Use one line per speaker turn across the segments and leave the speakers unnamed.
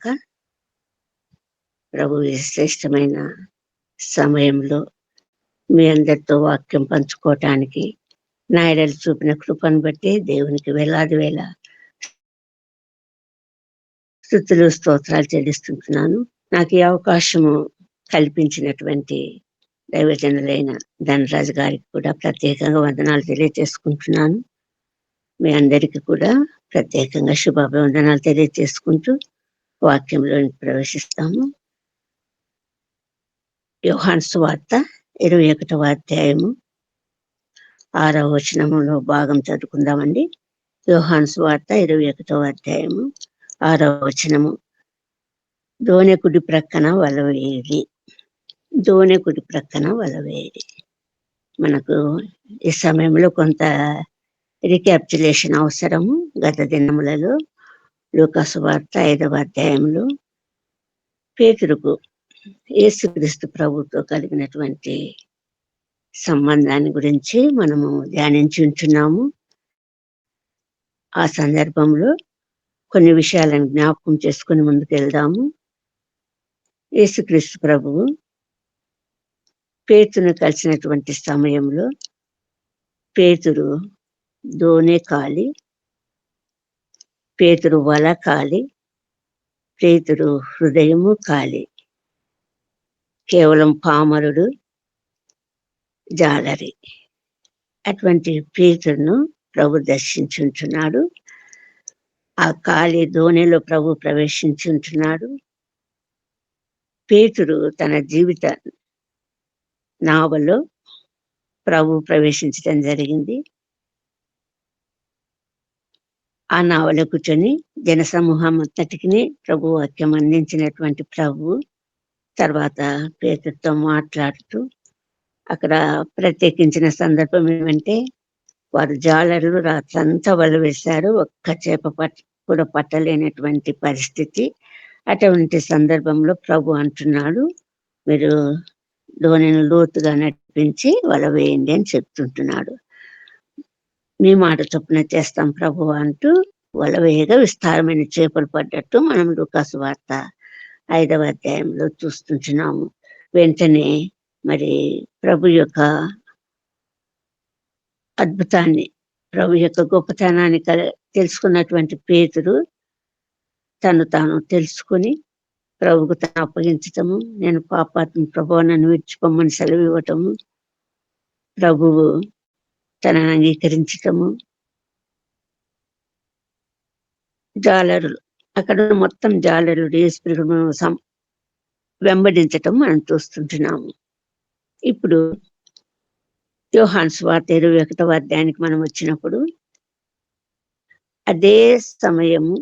గాక ప్రభు విశ్రేష్టమైన శ్రేష్టమైన సమయంలో మీ అందరితో వాక్యం పంచుకోవటానికి నాయడలు చూపిన కృపను బట్టి దేవునికి వేలాది వేల స్థుతులు స్తోత్రాలు చెల్లిస్తుంటున్నాను. నాకు ఈ అవకాశము కల్పించినటువంటి దైవజనులైన ధనరాజు గారికి కూడా ప్రత్యేకంగా వందనాలు తెలియజేసుకుంటున్నాను మీ అందరికీ కూడా ప్రత్యేకంగా శుభాభివందనాలు తెలియజేసుకుంటూ వాక్యంలోని ప్రవేశిస్తాము. యోహాన్స్ వార్త ఇరవై ఒకటవ అధ్యాయము ఆరవ వచనములో భాగం చదువుకుందామండి. యోహాన్స్ వార్త ఇరవై ఒకటవ అధ్యాయము ఆరవ వచనము. దోనె కుడి ప్రక్కన వలవేది దోనె కుడి ప్రక్కన వలవేది మనకు ఈ సమయంలో కొంత రికాప్చులేషన్ అవసరము. గత దినములలో లోకాసువార్త ఐదవ అధ్యాయంలో పేతురుకు యేసుక్రీస్తు ప్రభుతో కలిగినటువంటి సంబంధాన్ని గురించి మనము ధ్యానించి ఉంటున్నాము. ఆ సందర్భంలో కొన్ని విషయాలను జ్ఞాపకం చేసుకుని ముందుకు వెళ్దాము యేసుక్రీస్తు ప్రభువు పేతును కలిసినటువంటి సమయంలో పేతురు దోనే కాలి పేతురు వల కాలి పేతురు హృదయము కాలి. కేవలం పామరుడు జాలరి. అటువంటి పేతురును ప్రభు దర్శించుంటున్నాడు. ఆ కాలి ధోనిలో ప్రభు ప్రవేశించుంటున్నాడు. పేతుడు తన జీవిత నావలో ప్రభు ప్రవేశించడం జరిగింది. ఆ నావలో కూర్చొని జనసమూహం అంతటికి ప్రభు వాక్యం అందించినటువంటి ప్రభు తర్వాత పేతుతో మాట్లాడుతూ అక్కడ ప్రత్యేకించిన సందర్భం ఏమంటే వారు జాలర్లు రాత్రంతా వల వేశారు ఒక్క చేప పట్ట కూడా పట్టలేనటువంటి పరిస్థితి. అటువంటి సందర్భంలో ప్రభు అంటున్నాడు మీరు ధోనిని లోతుగా నడిపించి వల వేయండి అని చెప్తుంటున్నాడు. మీ మాట చొప్పున చేస్తాం ప్రభు అంటూ వల వేగా విస్తారమైన చేపలు పడ్డట్టు మనం లుకాసు వార్త ఐదవ అధ్యాయంలో చూస్తుంటున్నాము. వెంటనే మరి ప్రభు యొక్క అద్భుతాన్ని ప్రభు యొక్క గొప్పతనాన్ని తెలుసుకున్నటువంటి పేతురు తను తాను తెలుసుకుని ప్రభుకు తను అప్పగించటము నేను పాపాత్మ ప్రభు నన్ను విడిచిపోమని సెలవు ఇవ్వటము ప్రభువు తనను అంగీకరించటము. జాలరులు. అక్కడ మొత్తం జాలరులు ఏసుప్రియుడు సం వెంబడించటం మనం చూస్తుంటున్నాము. ఇప్పుడు యోహాన్ స్వార్త ఇరవై ఒకటవ అధ్యాయానికి మనం వచ్చినప్పుడు అదే సమయము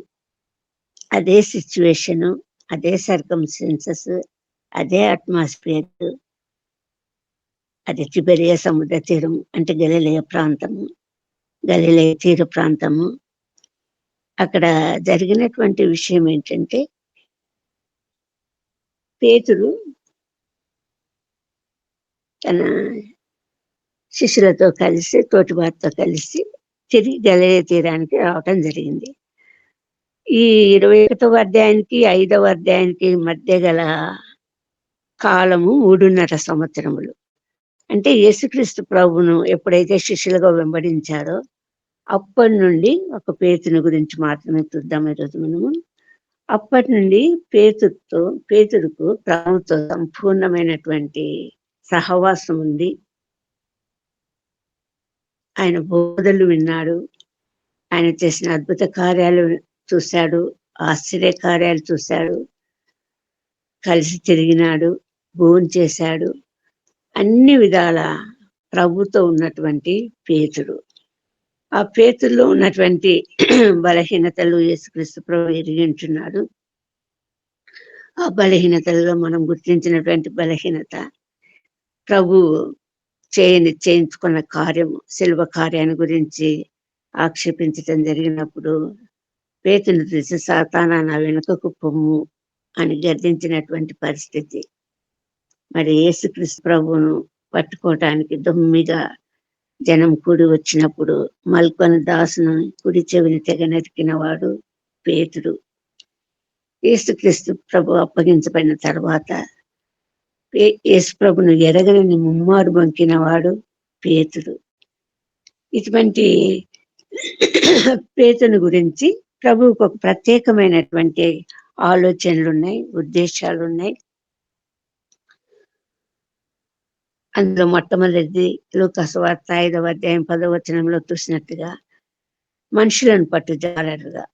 అదే సిచ్యువేషను అదే సర్కమ్స్టెన్సెస్ అదే అట్మాస్ఫియర్ అది చిబెరియా సముద్ర తీరం అంటే గలిలయ ప్రాంతము. గలిలయ తీర ప్రాంతము. అక్కడ జరిగినటువంటి విషయం ఏంటంటే పేతురు తన శిష్యులతో కలిసి తోటివారితో కలిసి తిరిగి గలయ తీరానికి రావటం జరిగింది. ఈ ఇరవై ఒకటవ అధ్యాయానికి ఐదవ అధ్యాయానికి మధ్య గల కాలము మూడున్నర సంవత్సరములు. అంటే యేసుక్రీస్తు ప్రభును ఎప్పుడైతే శిష్యులుగా వెంబడించారో అప్పటి నుండి ఒక పేతుని గురించి మాత్రమే చూద్దాం ఈరోజు మనము. అప్పటి నుండి పేతుతో పేతుడుకు ప్రభుతో సంపూర్ణమైనటువంటి సహవాసం ఉంది. ఆయన బోధలు విన్నాడు. ఆయన చేసిన అద్భుత కార్యాలు చూశాడు. ఆశ్చర్య కార్యాలు చూశాడు. కలిసి తిరిగినాడు. భోజనం చేశాడు. అన్ని విధాల ప్రభుతో ఉన్నటువంటి పేతుడు. ఆ పేతుల్లో ఉన్నటువంటి బలహీనతలు యేసుక్రీస్తు ప్రభు ఎరిగించున్నాడు ఆ బలహీనతల్లో మనం గుర్తించినటువంటి బలహీనత ప్రభు చేయని చేయించుకున్న కార్యము శిల్వ కార్యాన్ని గురించి ఆక్షేపించటం జరిగినప్పుడు పేతుని తీసి సాతానా నా వెనుకకు పొమ్ము అని గర్దించినటువంటి పరిస్థితి. మరి యేసుక్రీస్తు ప్రభువును పట్టుకోవటానికి దొమ్మిగా జనం కూడి వచ్చినప్పుడు మల్కొని దాసును కుడి చెవిని తెగ నరికిన వాడు పేతుడు. యేసుక్రీస్తు ప్రభు అప్పగించబడిన తర్వాత యేసు ప్రభును ఎరగనని ముమ్మారు బంకిన వాడు పేతుడు. ఇటువంటి పేతుని గురించి ప్రభువుకు ఒక ప్రత్యేకమైనటువంటి ఆలోచనలు ఉన్నాయి ఉద్దేశాలు ఉన్నాయి అందులో మొట్టమొదటిది లోకస్వార్త ఐదవ అధ్యాయం పదవచనంలో చూసినట్టుగా మనుషులను పట్టు జాలరుగా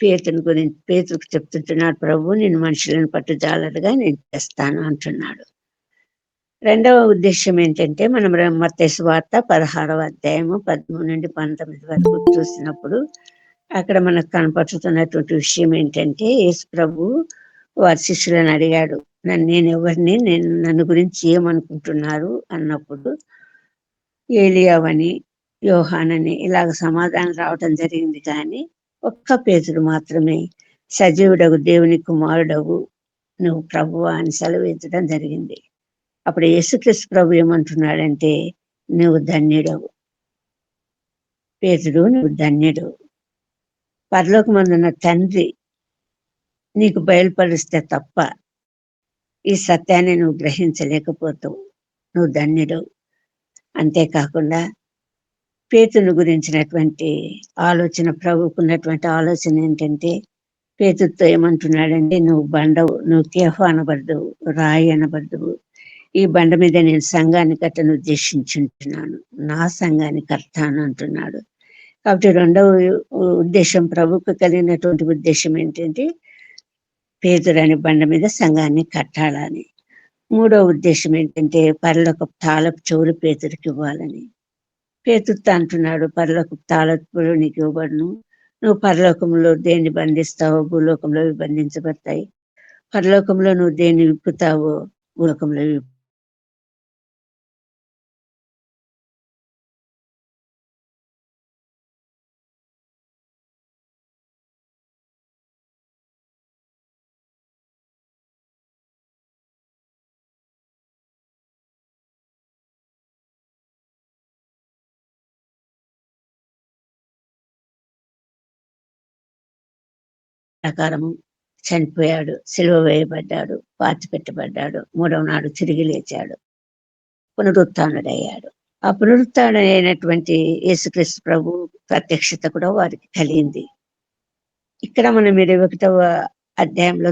పేతుని గురించి పేతుకు చెప్తుంటున్నాడు ప్రభు నేను మనుషులను పట్టు జాలరుగా నేను చేస్తాను అంటున్నాడు. రెండవ ఉద్దేశం ఏంటంటే మనం మత్స్సు వార్త పదహారవ అధ్యాయము పదమూడు నుండి పంతొమ్మిది వరకు చూసినప్పుడు అక్కడ మనకు కనపడుతున్నటువంటి విషయం ఏంటంటే యేసు ప్రభు వారి శిష్యులను అడిగాడు నేను ఎవరిని నేను నన్ను గురించి ఏమనుకుంటున్నారు అన్నప్పుడు ఏలియావని యోహానని ఇలాగ సమాధానం రావటం జరిగింది కానీ ఒక్క పేతుడు మాత్రమే సజీవుడగు దేవుని కుమారుడవు నువ్వు ప్రభు అని సెలవించడం జరిగింది. అప్పుడు యేసుక్రీస్తు ప్రభు ఏమంటున్నాడంటే నువ్వు ధన్యుడవు. పేతుడు నువ్వు ధన్యుడు. పరలోకమందున్న తండ్రి నీకు బయలుపరిస్తే తప్ప ఈ సత్యాన్ని నువ్వు గ్రహించలేకపోతావు నువ్వు ధన్యుడు. అంతేకాకుండా పేతును గురించినటువంటి ఆలోచన ప్రభుకున్నటువంటి ఆలోచన ఏంటంటే పేతుతో ఏమంటున్నాడంటే నువ్వు బండవు నువ్వు కేఫ్ అనబడదు రాయి అనబడదు. ఈ బండ మీద నేను సంఘాన్ని కట్టను ఉద్దేశించుంటున్నాను. నా సంఘాన్ని కర్తాను అంటున్నాడు. కాబట్టి రెండవ ఉద్దేశం ప్రభుకు కలిగినటువంటి ఉద్దేశం ఏంటంటే పేదరాని బండ మీద సంఘాన్ని కట్టాలని. మూడో ఉద్దేశం ఏంటంటే పరలోక తాళపు చెవులు పేదరికి ఇవ్వాలని. పేతుత్త అంటున్నాడు పరలోక తాళపులు నీకు ఇవ్వబడును. నువ్వు పరలోకంలో దేన్ని బంధిస్తావో భూలోకంలో బంధించబడతాయి. పరలోకంలో నువ్వు దేన్ని విప్పుతావో భూలోకంలో ప్రకారము చనిపోయాడు సిలువ వేయబడ్డాడు పాతి పెట్టబడ్డాడు మూడవ నాడు తిరిగి లేచాడు పునరుత్డయ్యాడు. ఆ పునరుత్డైనటువంటి యేసుక్రీస్తు ప్రభు ప్రత్యక్షత కూడా వారికి కలిగింది. ఇక్కడ మనం ఇరవై ఒకటవ అధ్యాయంలో